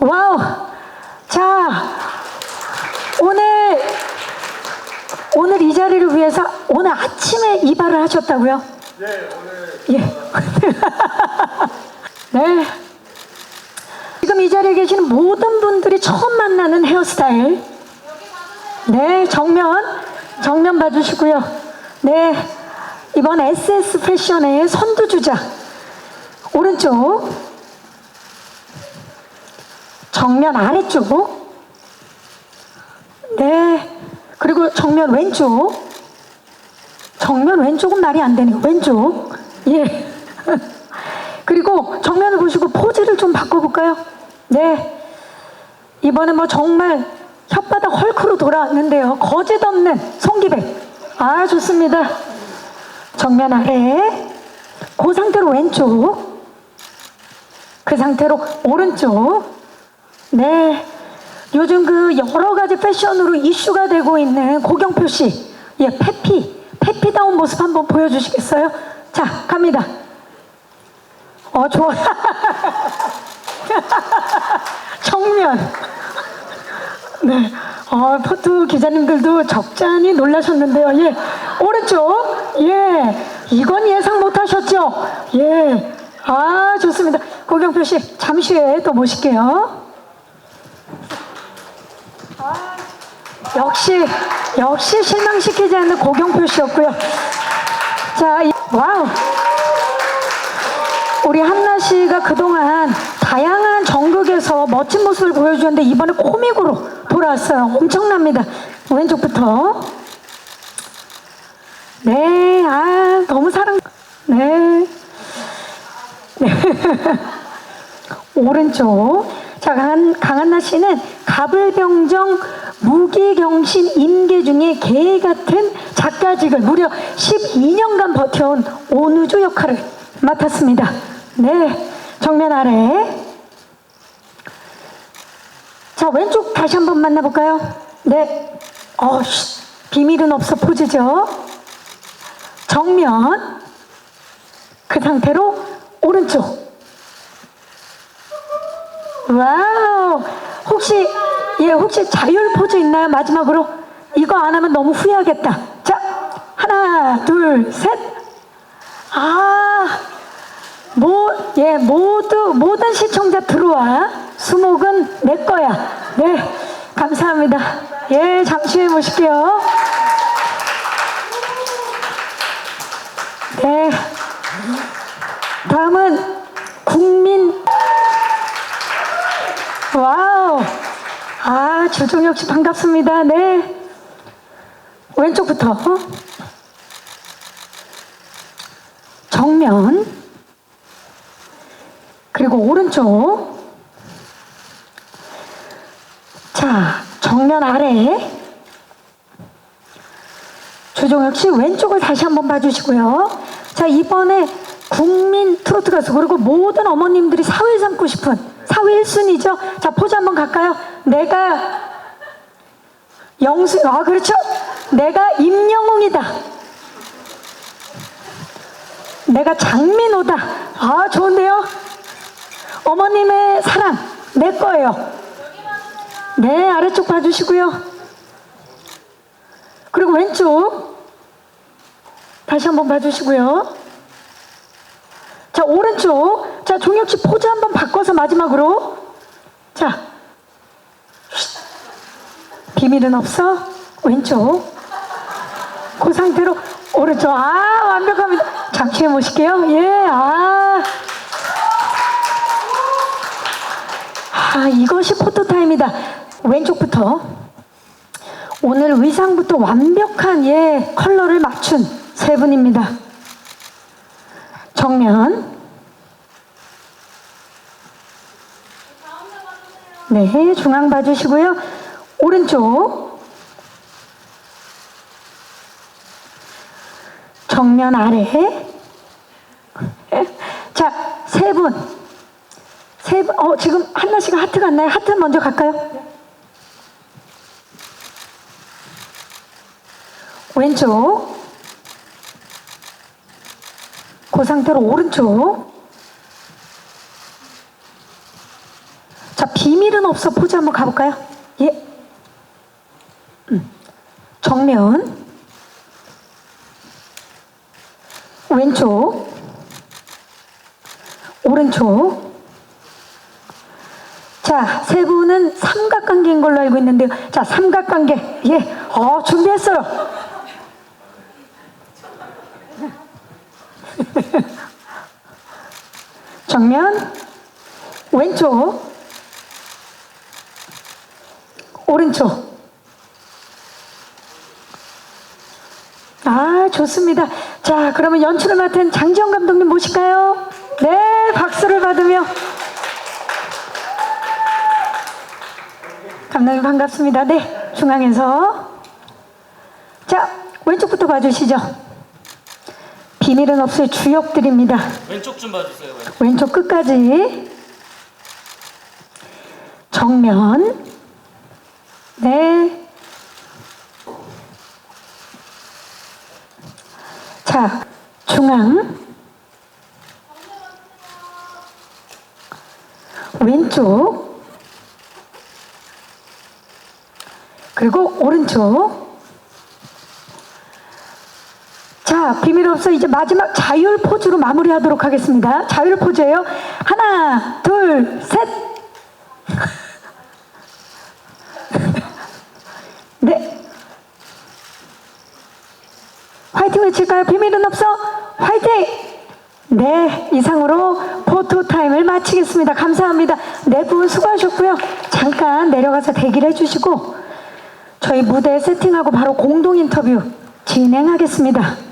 와우. 자, 오늘, 오늘 이 자리를 위해서 오늘 아침에 이발을 하셨다고요? 네, 오늘 예. 네. 지금 이 자리에 계시는 모든 분들이 처음 만나는 헤어스타일. 네, 정면, 정면 봐주시고요. 네, 이번 SS 패션의 선두주자. 오른쪽, 정면 아래쪽. 네, 그리고 정면 왼쪽. 정면 왼쪽은 말이 안 되네요. 왼쪽. 예. 그리고 정면을 보시고 포즈를 좀 바꿔볼까요? 네. 이번에 뭐 정말 혓바닥 헐크로 돌아왔는데요. 거짓 없는 송기백. 아, 좋습니다. 정면 아래. 그 상태로 왼쪽. 그 상태로 오른쪽. 네. 요즘 그 여러 가지 패션으로 이슈가 되고 있는 고경표 씨. 예, 페피. 페피다운 모습 한번 보여주시겠어요? 자, 갑니다. 어, 좋아. 정면. 네. 어, 포트 기자님들도 적잖이 놀라셨는데요. 예. 오른쪽. 예. 이건 예상 못 하셨죠? 예. 아, 좋습니다. 고경표 씨, 잠시 후에 또 모실게요. 아, 역시, 역시 실망시키지 않는 고경표 씨였고요. 자, 이- 와우. 우리 한나 씨가 그동안 다양한 전극에서 멋진 모습을 보여주는데 이번에 코믹으로 돌아왔어요. 엄청납니다. 왼쪽부터. 네, 아, 너무 사랑, 네. 네. 오른쪽. 자, 강한, 강한나 씨는 가불병정 무기경신 인계 중에 개 같은 작가직을 무려 12년간 버텨온 오누주 역할을 맡았습니다. 네. 정면 아래. 자, 왼쪽 다시 한번 만나볼까요? 네. 어, 쉿. 비밀은 없어 포즈죠. 정면. 그 상태로 오른쪽. 와우. 혹시, 예, 혹시 자율 포즈 있나요? 마지막으로? 이거 안 하면 너무 후회하겠다. 자, 하나, 둘, 셋. 아, 모, 예, 모두, 모든 시청자 들어와. 수목은 내 거야. 네, 감사합니다. 예, 잠시 후에 모실게요. 네. 다음은 국민 와우. 아, 조종혁 씨 반갑습니다. 네. 왼쪽부터. 정면. 그리고 오른쪽. 자, 정면 아래. 조종혁 씨 왼쪽을 다시 한번 봐주시고요. 자, 이번에 국민 트로트 가수 그리고 모든 어머님들이 사회 삼고 싶은 사회 1순위죠. 자, 포즈 한번 갈까요? 내가 영수, 아, 그렇죠. 내가 임영웅이다. 내가 장민호다. 아, 좋은데요? 어머님의 사랑, 내 거예요. 네, 아래쪽 봐주시고요. 그리고 왼쪽. 다시 한번 봐주시고요. 자, 오른쪽. 자, 종혁 씨 포즈 한번 바꿔서 마지막으로. 자. 쉿. 비밀은 없어. 왼쪽. 그 상태로 오른쪽. 아, 완벽합니다. 잠시 후에 모실게요. 예, 아. 아, 이것이 포토타임이다. 왼쪽부터. 오늘 의상부터 완벽한 예, 컬러를 맞춘 세 분입니다. 정면. 네, 중앙 봐주시고요. 오른쪽. 정면 아래. 자, 세 분. 세 분, 어, 지금 한나 씨가 하트 갔나요? 하트 먼저 갈까요? 왼쪽. 그 상태로 오른쪽. 비밀은 없어 포즈 한번 가볼까요? 예. 음. 정면. 왼쪽. 오른쪽. 자, 세 분은 삼각관계인 걸로 알고 있는데요. 자, 삼각관계. 예. 어, 준비했어요. 정면. 왼쪽. 오른쪽. 아, 좋습니다. 자, 그러면 연출을 맡은 장지영 감독님 모실까요? 네, 박수를 받으며. 감독님 반갑습니다. 네, 중앙에서. 자, 왼쪽부터 봐주시죠. 비밀은 없을 주역들입니다. 왼쪽 좀 봐주세요. 왼쪽 끝까지 정면 네. 자, 중앙 왼쪽 그리고 오른쪽 자, 비밀 없어 이제 마지막 자율 포즈로 마무리하도록 하겠습니다. 자율 포즈예요. 하나, 둘, 셋. 네. 외칠까요? 비밀은 없어. 화이팅! 네, 이상으로 포토 타임을 마치겠습니다. 감사합니다. 네분 수고하셨고요. 잠깐 내려가서 대기를 해주시고 저희 무대 세팅하고 바로 공동 인터뷰 진행하겠습니다.